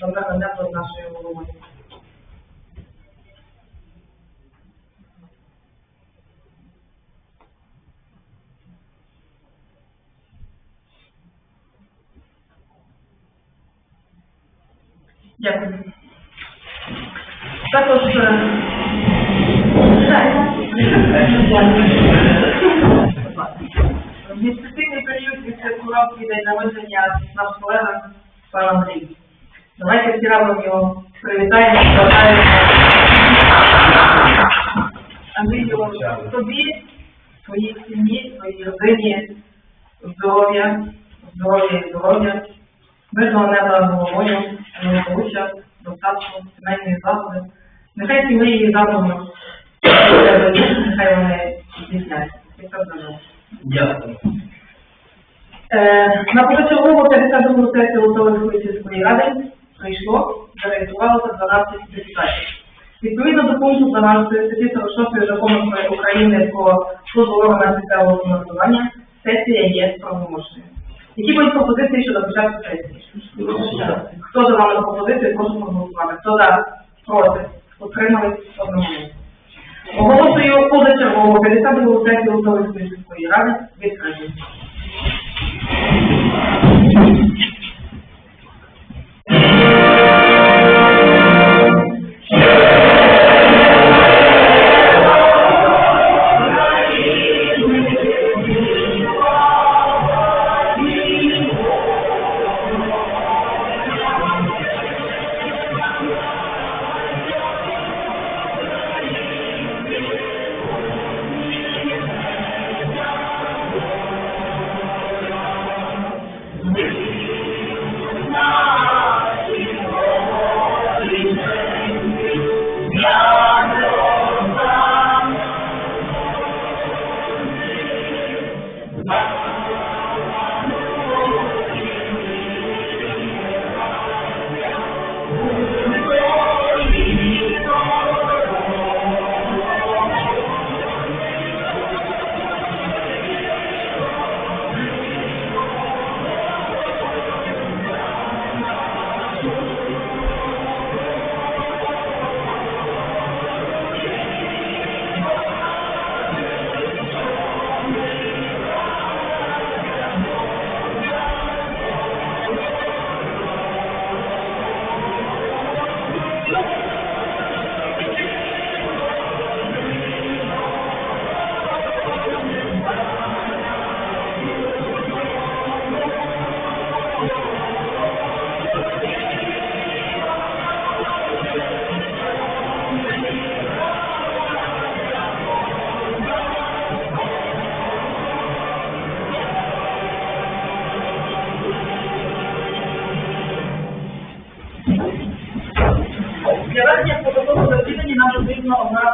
добре занесло з нашою головою. Дякую. Також е, Адміністративний період відсвяткував свій день народження наш колега пан Андрій. Давайте всі разом його привітаємо, складаємо. Андрію, тобі, твоїй сім'ї, твоїй родині, здоров'я, здоров'я і здоров'я, мирного неба головою, благополуччя, достатку, сімейної злагоди. Нехай ці мрії задуми, нехай вони здійсняться. Дякую. Е, На позачергову 52 сесію Лутовської сільської ради прийшло, зареєструвалося 12 депутатів. Відповідно до пункту 12 статті 46 закону України про службу органів місцевого самоврядування, сесія є правомочною. Які будуть пропозиції щодо початку сесії? Хто за вами пропозицію, прошу проголосувати. Хто за, проти, утримались, одноголосно. Оголошую позачергову 52 сесію Лутовської сільської ради відкритою.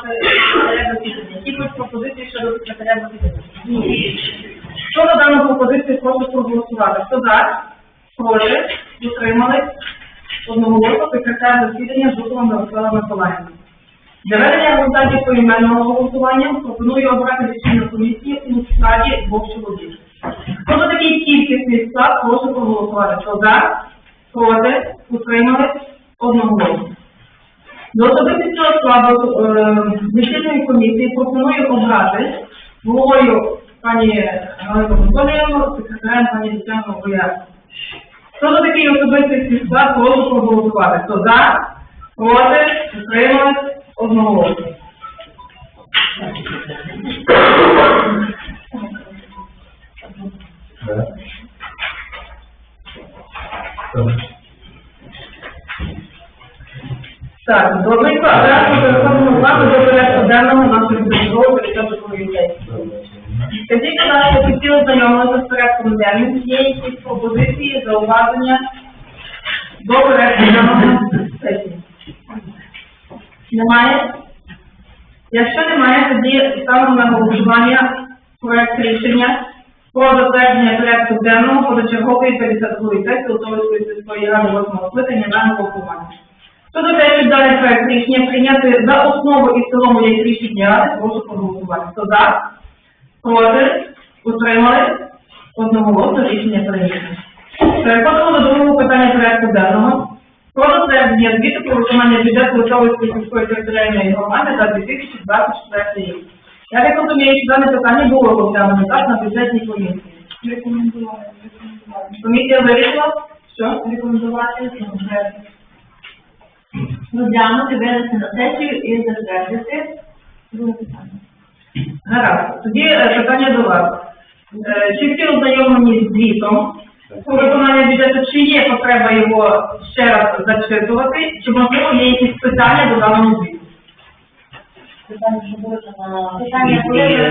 Засідання. Які пропозиції щодо секретаря засідання? Ні. Хто на дану пропозицію прошу проголосувати? Хто за? Проти? Утримались? Одноголосно секретар засідання Жукова Мирослава Миколаївна. Для ведення результатів поіменного голосування пропоную обрати лічильну комісію у складі двох чоловік. Хто такий кількісний склад, прошу проголосувати. Хто за? Проти? Утримались? Одноголосно. До особистого складу е, комісії пропоную обрати головою пані Галину Анатоліївну, секретарем пані Тетяну Боярку. Хто за такий особистий склад, прошу проголосувати. Хто за, проти, утримались, одноголосно. Так, добрий порядку денного нашої державного комітету комітету. Скажіть, будь ласка, хотіли знайомитися з порядком денним, є якісь пропозиції, зауваження до порядку денного сесії? Немає? Якщо немає, тоді ставимо на голосування проект рішення про затвердження порядку денного позачергової 52 сесії Литовської сільської ради 8 скликання на голосування. Щодо те, що даний проект рішення прийняти за основу і в цілому як рішення ради, прошу проголосувати. Хто за? Проти? Утримали? Одноголосно рішення прийнято. Переходимо до другого питання порядку денного. Про затвердження звіту про виконання бюджету Литовської сільської територіальної громади за 2024 рік. Я так розумію, що дане питання було розглянуто так на бюджетній комісії. Рекомендувати. Комісія вирішила, що Рекомендувати бюджет. Розглянути, на сесію і затвердити. Гаразд. Тоді е, питання до вас. Е, Чи всі ознайомлені з звітом про виконання бюджету, чи є потреба його ще раз зачитувати, чи можливо є якісь питання до даного звіту? Питання.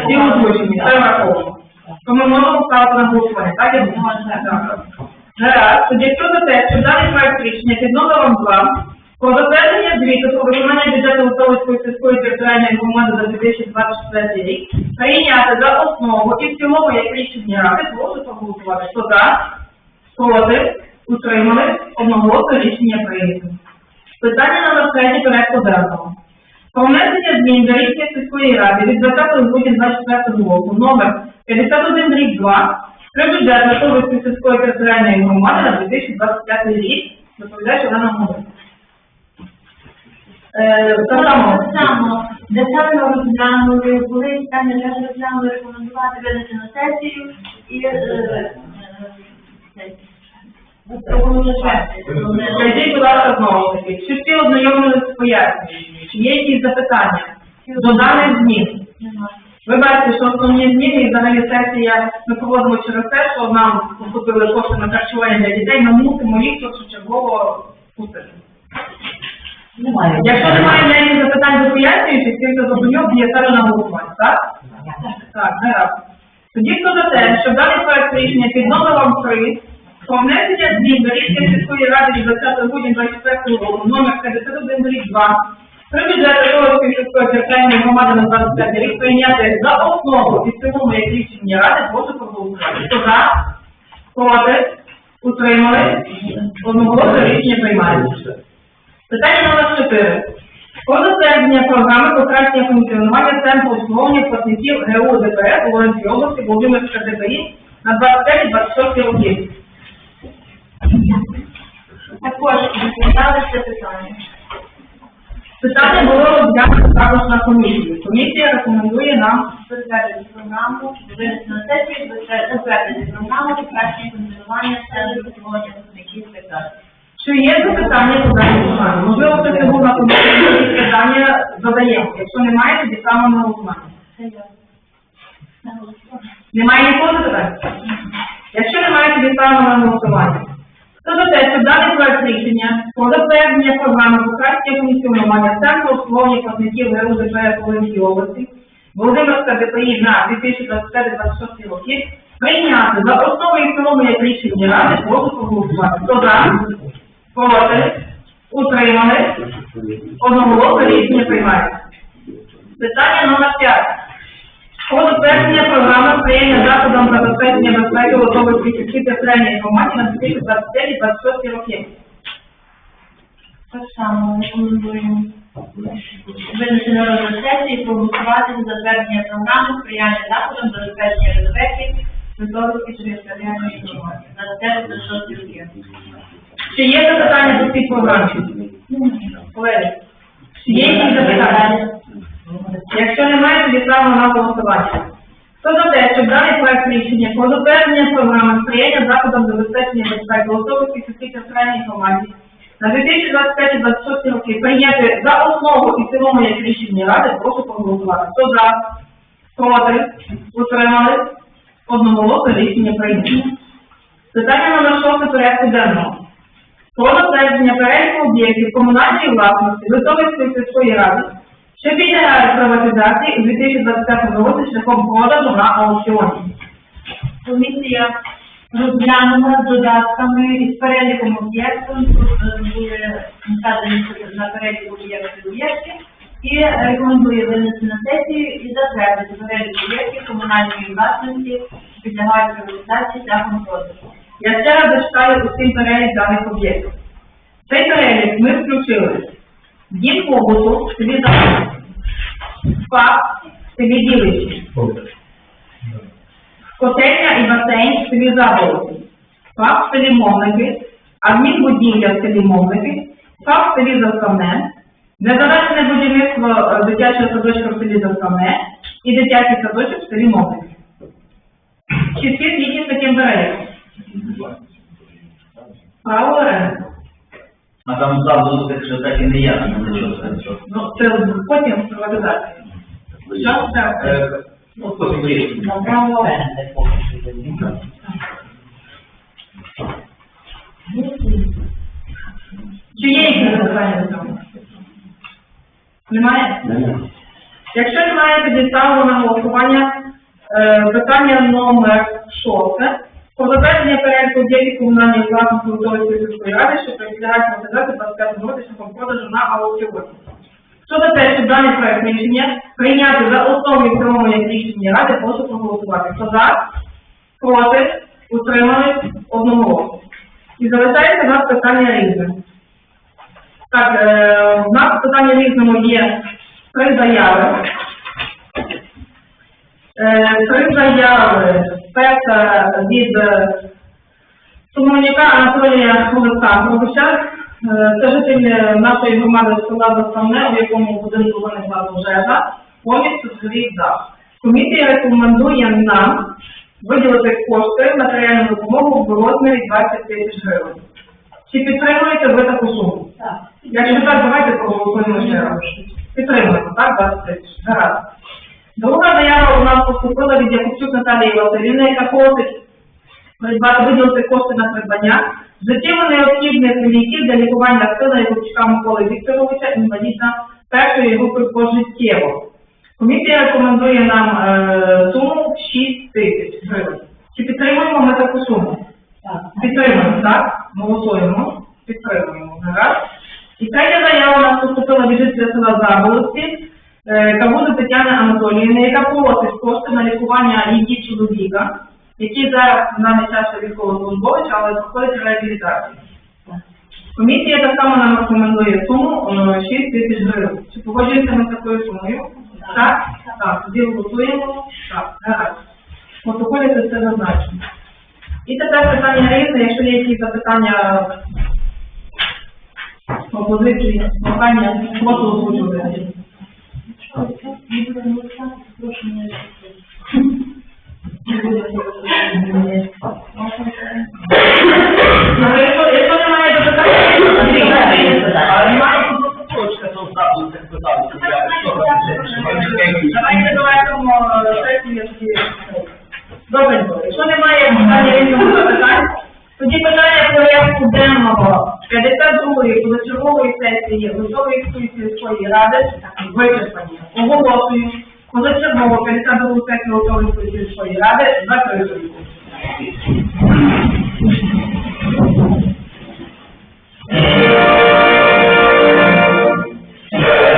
Всі озвучені, все враховано. То ми можемо ставити на голосування, так? Я думаю? Можна. Так. Гаразд. Тоді хто за те, що даний проект рішення під номером 2 про затвердження звіту про виконання бюджету Литовської сільської територіальної громади за 2024 рік прийняти за основу і в цілому як рішення ради, прошу проголосувати. Хто за, проти, утримали, одноголосно рішення прийнято. Питання номер 3 порядку денного. Про внесення змін до рішення сільської ради від 20 грудня 24 року номер 51 рік 2 про бюджет Литовської сільської територіальної громади на 2025 рік. Доповідає Олена Мовик. Е, так само. Детально розглянули, були питання теж розглянули, рекомендувати винести на сесію і е, е. Скажіть, будь ласка, знову таки, чи всі ознайомилися з поясненнями? Чи є якісь запитання до даних змін? Ви бачите, що основні зміни і взагалі сесія ми проводимо через те, що нам поступили кошти на харчування для дітей, ми мусимо їх першочергово пустити. Немає. Якщо немає ніяких запитань до пояснюючих, всі це зрозумів, я ставлю на голосування, так? Так, гаразд. Тоді хто за те, що даний проект рішення під номером 3 про внесення змін до рішення сільської ради від 20 грудня 24 року, номер 51 рік 2, про бюджет Литовської сільської територіальної громади на 25 рік прийняти за основу і цілому як рішення ради, прошу проголосувати. Хто за, проти, утримали, одноголосно рішення приймається. Питання номер 4. Про затвердження програми покращення функціонування центру обслуговування платників ГУ ДПР у Волинській області Володимирська ДПІ на 25-26 роки. Також розглядали це питання. Питання було розглянуто також на комісії. Комісія рекомендує нам Затвердити програму, винести на сесію, затвердити програму, покращення функціонування центру обслуговування так далі. Чи є запитання по даній програмі? Можливо, хтось був на комісії, питання задаємо. Якщо немає, тоді саме на голосування. Немає нікого запитань? Якщо немає, тоді ставимо на голосування. Хто за те, що даний проект рішення про затвердження програми покращення функціонування центру обслуговування платників ГРУ ДПР Волинській області, Володимирська ДПІ на 2025-2026 роки прийняти за основу і цілому як рішення ради, прошу проголосувати. Хто за? Проти? Утримали? Одноголосно рішення приймається. Питання номер 5. Про затвердження програми сприяння заходам забезпечення безпеки готових сільських територіальної громаді на 2025-2026 роки. Так само рекомендуємо винести на розгляд проголосувати за затвердження програми сприяння заходам забезпечення безпеки Литовської територіальної громади на 26 років. Чи є запитання до цих програм? Колеги, чи є якісь запитання? Якщо немає, тоді ставимо на голосування. Хто за те, щоб даний проект рішення про затвердження програми сприяння заходам забезпечення безпеки готових сільських територіальної громаді на 2025-2026 роки прийняти за основу і цілому як рішення ради, прошу проголосувати. Хто за? Проти? Утримали? Одноголосно рішення прийнято. Питання номер 6 порядку денного. Про затвердження переліку об'єктів комунальної власності Литовської сільської ради, що підлягають приватизації у 2025 році шляхом продажу на аукціоні. Комісія розглянула з додатками із переліком об'єктів, тут е, були надані на перелік об'єктів об'єктів, і рекомендує винести на сесію і затвердити перелік об'єктів комунальної власності, що приватизації шляхом продажу. Я ще раз зачитаю усім перелік даних об'єктів. Цей перелік ми включили. Дім побуту селі Запорожці, ФАП селі Біличі, котельня і басейн селі Заболоті, ФАП селі Мовники, адмінбудівля в селі Мовники, ФАП селі Заставне, незавершене будівництво е, дитячого садочка в селі Заставне. І дитячий садочок в селі Мовник. Чи всі з таким переліком? Право. А там зразу так, що так і не я, ну що це. Ну, це потім приватизація. Що? Так. Е, Ну, потім вирішимо. На право оренди. Чи є якісь запитання до цього? Немає? Якщо немає, тоді ставимо на голосування е, питання номер 6. Про затвердження переліку об'єктів комунальної власності Готової сільської ради, що підлягають приватизації 25 року шляхом продажу на аукціоні. За те, щоб даний проект рішення прийняти за основу і цілому як рішення ради, прошу проголосувати. Хто за, проти, утримались, одного. І залишається у нас питання різне. Так, е, у нас питання різному є три заяви. Е, три заяви. Перша від е, Сумовника Анатолія Олександровича. Е, Це житель нашої громади села Заставне, в якому будинку виникла пожежа, повністю згорів дах. Комісія рекомендує нам виділити кошти матеріальну допомогу в розмірі 20 тисяч гривень. Чи підтримуєте ви таку суму? Так. Якщо так, давайте проголосуємо ще раз. Підтримуємо, так, 20 тисяч. Гаразд. Друга заява у нас поступила від Якубчук Наталії Василівни, яка просить придбати виділити кошти на придбання життєво необхідних ліків для лікування сина Якубчука Миколи Вікторовича, інваліда першої групи пожиттєво. Комісія рекомендує нам е, суму 6 тисяч гривень. Чи підтримуємо ми таку суму? Так. Підтримуємо, так? Голосуємо. Підтримуємо. І третя заява у нас поступила від жителя села Заболоці, е, Кавузи Тетяни Анатоліївни, яка просить кошти на лікування її чоловіка, який зараз на ще військовослужбовець, але проходить реабілітацію. Комісія так само нам рекомендує суму е, 6 тисяч гривень. Чи погоджуєте ми з такою сумою? Так? Так. Тоді голосуємо. Так. Гаразд. Протоколі це все зазначено. І тепер питання різне, якщо є якісь запитання, пропозиції, прохання, прошу озвучувати. Давайте давайте сесію тоді. Добренько, якщо немає питання різного другої позачергової сесії Лужової сільської ради вичерпані. Оголошую позачергову 52 сесію Лужової сільської ради закритою. Thank you.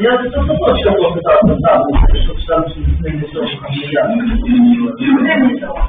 Я за то точно можу так поставити, что там не зовсім не я.